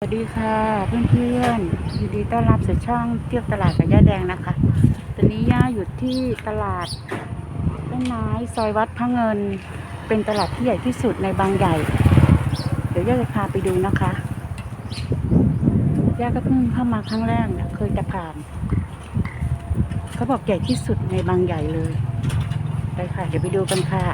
สวัสดีค่ะเพื่อนๆยินดีต้อนรับสู่ช่องเที่ยวตลาดกับย่าแดงนะคะ ตอนนี้ย่าอยู่ที่ตลาดต้นไม้ซอยวัดพระเงิน เป็นตลาดที่ใหญ่ที่สุดในบางใหญ่ เดี๋ยวย่าจะพาไปดูนะคะย่าก็เพิ่งเข้ามาครั้งแรกนะเคยจะผ่าน เขาบอกใหญ่ที่สุดในบางใหญ่เลยไปค่ะเดี๋ยวไปดูกันค่ะ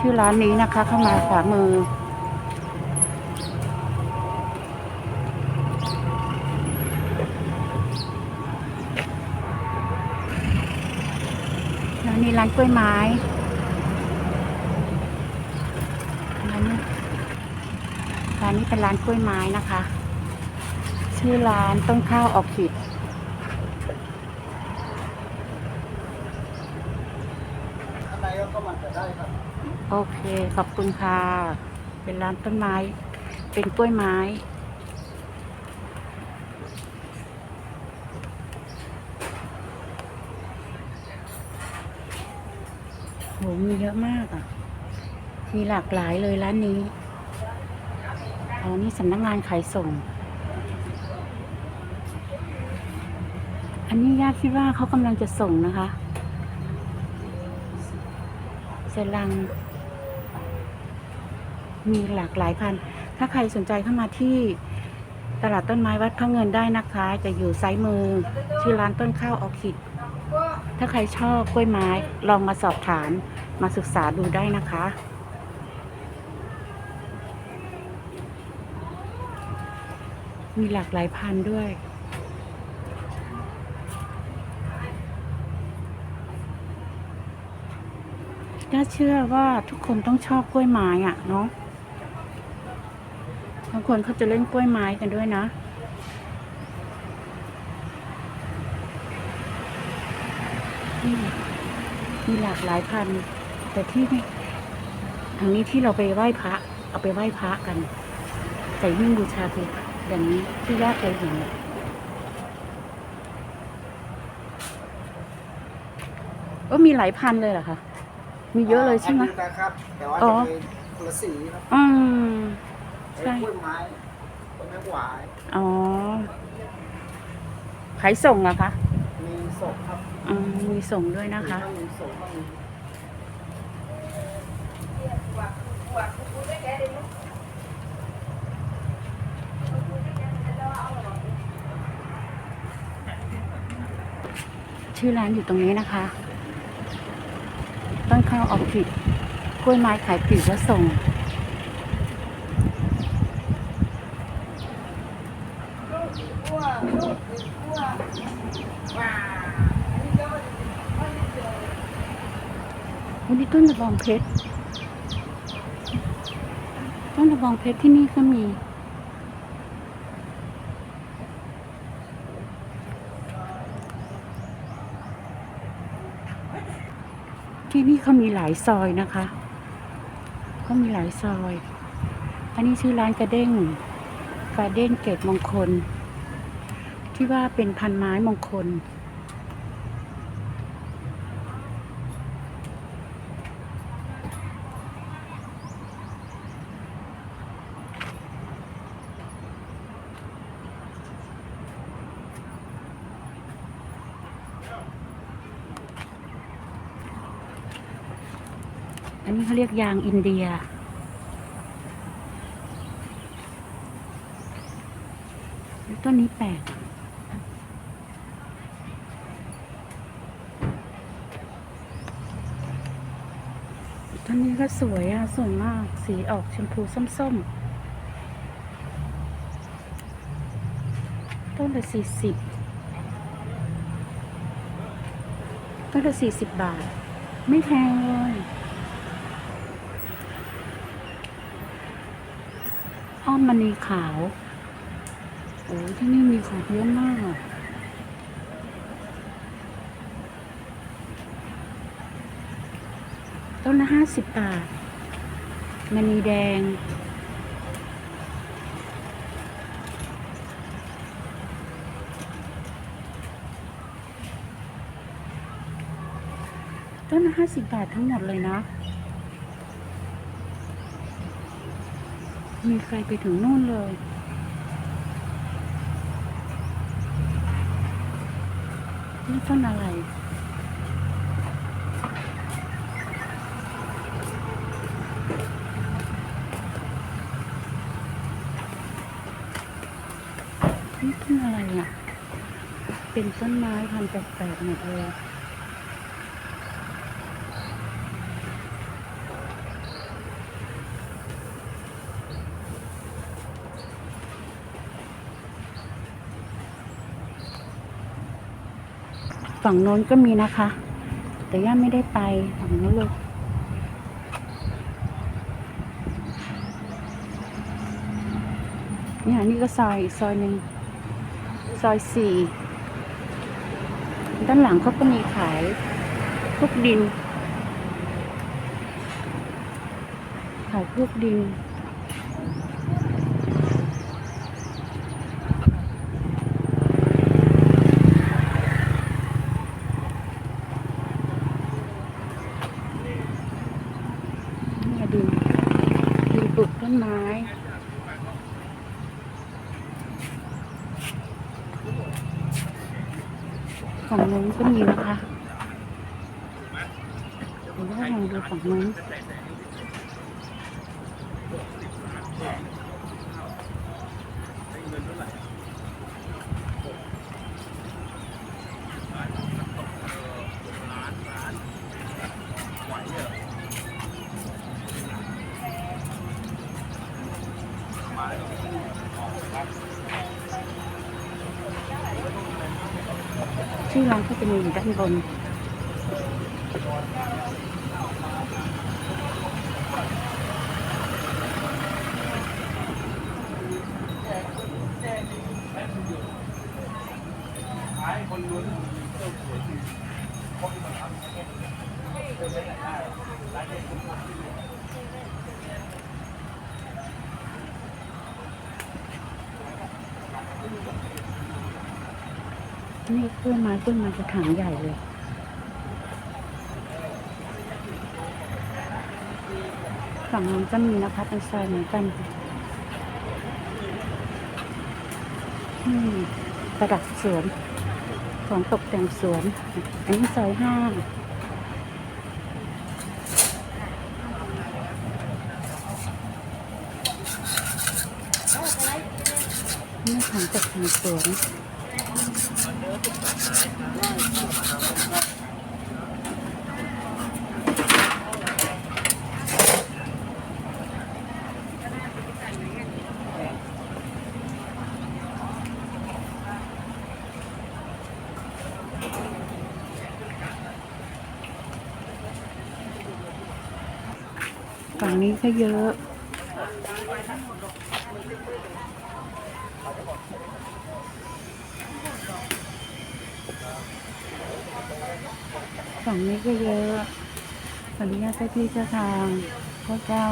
ชื่อร้านนี้นะคะ เข้ามาขวามือร้านนี้ร้านกล้วยไม้ร้านนี้ร้านนี้เป็นร้านกล้วยไม้นะคะ ชื่อร้านต้นข้าวออคิด อะไรก็เข้ามาจะได้ครับ โอเค ขอบคุณค่ะ เป็นร้านต้นไม้ เป็นกล้วยไม้ โห มีเยอะมากอะ มีหลากหลายเลยร้านนี้ อ๋อ นี่สำนักงานขายส่ง อันนี้ย่าคิดว่าเขากำลังจะส่งนะคะเซรัง มีหลากหลายพันธุ์ถ้าใครสนใจเข้ามาที่ตลาดต้นไม้วัดพระเงินได้นะคะ จะอยู่ซ้ายมือ ชื่อร้านต้นข้าวออคิด ถ้าใครชอบกล้วยไม้ลองมาสอบถามมาศึกษาดูได้นะคะ มีหลากหลายพันธุ์ด้วยน่าเชื่อว่าทุกคนต้องชอบกล้วยไม้อะเนาะ คนเขาจะเล่นกล้วยไม้กันด้วยนะนี่มีหลากหลายพันธุ์แต่ที่นี่ทางนี้ที่เราไปไหว้พระ เอาไปไหว้พระกันใส่หิ้งบูชาคืออย่างนี้ที่ยากเคยเห็นก็มีหลายพันธุ์เลยเหรอคะมีเยอะเลยใช่ไหมนนี้นะครับแต่ว่าอ๋จะอมีคนละสีครับอืม ใช่ไอ้กล้วยไม้กล้วยไม้หวายอ๋อขายส่งเหรอะคะ มีศพครับอืมมีส่งด้วยนะคะ มีมีศพบ้างมีชื่อร้านอยู่ตรงนี้นะคะ ต้นข้าวออคิดกล้วยไม้ขายปลีกและส่ง วันนี้ต้นตะบองเพชร ต้นตะบองเพชรที่นี่ก็มี ที่นี่เขามีหลายซอยนะคะเขามีหลายซอย อันนี้ชื่อร้านกระเด้งกระเด้งเกตมงคล ที่ว่าเป็นพันไม้มงคล อันนี้เขาเรียกยางอินเดียต้นนี้แปลก ต้นนี้ก็สวยอะ สวยมาก สีออกชมพูส้มๆ ต้นละสี่สิบ ต้นละสี่สิบบาท ไม่แพงเลยอ้อมมณีขาว โอ้ที่นี่มีของเยอะมาก้นละห้าสิบบาทมัณีแดง ต้นละห้าสิบบาททั้งหมดเลยนะมีใครไปถึงนู่นเลย นี่ต้นอะไร เป็นต้นไม้พันแปลกๆหมดเลยฝั่งโน้นก็มีนะคะ แต่ย่าไม่ได้ไปฝั่งโน้นเลยเนี่ยนี่ก็ซอยซอยหนึ่งซอยสี่ ด้านหลังเขาก็มีขายพวกดิน ขายพวกดิน เนี่ยดินดินปลูกต้นไม้ ฝั่งนู้นก็มี นะคะเดี๋ยวเราลองดูฝั่งนู้น ชื่อร้านก็จะมีอยู่ด้านบนคนี่เครื่ องไม้เครื่องไม้จะถังใหญ่เลยฝั่งนู้นก็มีนะคะเป็นซอยเหมือนกันอืมประดับสวนของตกแต่งสวน อันนี้ซอยห้านี่ของตกแต่งสวน ฝั่งนี้ก็เยอะ ฝั่งนี้ก็เยอะขออนุญาตเจ้าที่เจ้าทางพ่อเจ้า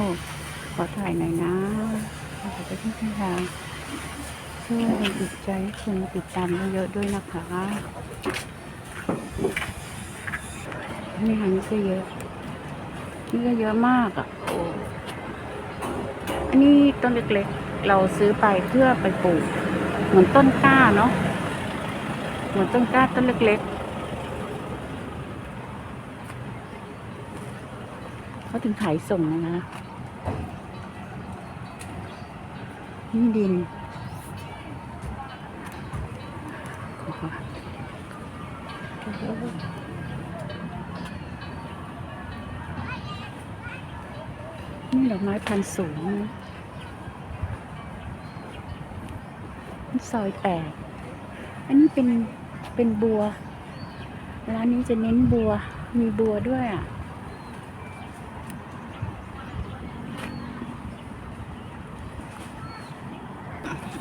ขอถ่ายหน่อยนะขอเจ้าที่เจ้าทางช่วยเป็นติดใจให้คนติดตามเยอะๆด้วยนะคะนี่ค่ะนี่ก็เยอะนี่ก็เยอะมากอะอันนี้ต้นเล็กๆ เราซื้อไปเพื่อไปปลูก เหมือนต้นกล้าเนาะเหมือนต้นกล้าต้นเล็กๆ เขาถึงขายส่งนะคะนี่ดินนี่ดอกไม้พันธุ์สูงนะนี่ซอยแปดอันนี้เป็นเป็นบัว ร้านนี้จะเน้นบัว มีบัวด้วยอะ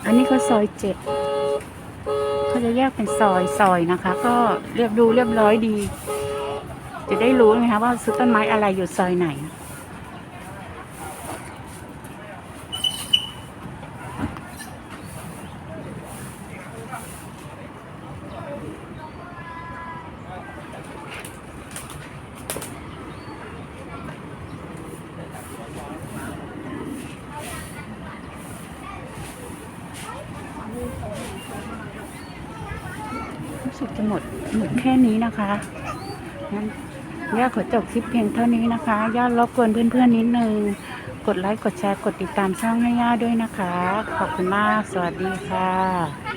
อันนี้ก็ซอยเจ็ดเขาจะแยกเป็นซอยซอยนะคะ ก็เรียบดูเรียบร้อยดี จะได้รู้ไงคะว่าซื้อต้นไม้อะไรอยู่ซอยไหน สึกจะหมดหมดแค่นี้นะคะงั้นย่าขอจบคลิปเพียงเท่านี้นะคะย่ารบกวนเพื่อนๆนิดนึง กดไลค์ กดแชร์ กดติดตามช่องให้ย่าด้วยนะคะ ขอบคุณมาก สวัสดีค่ะ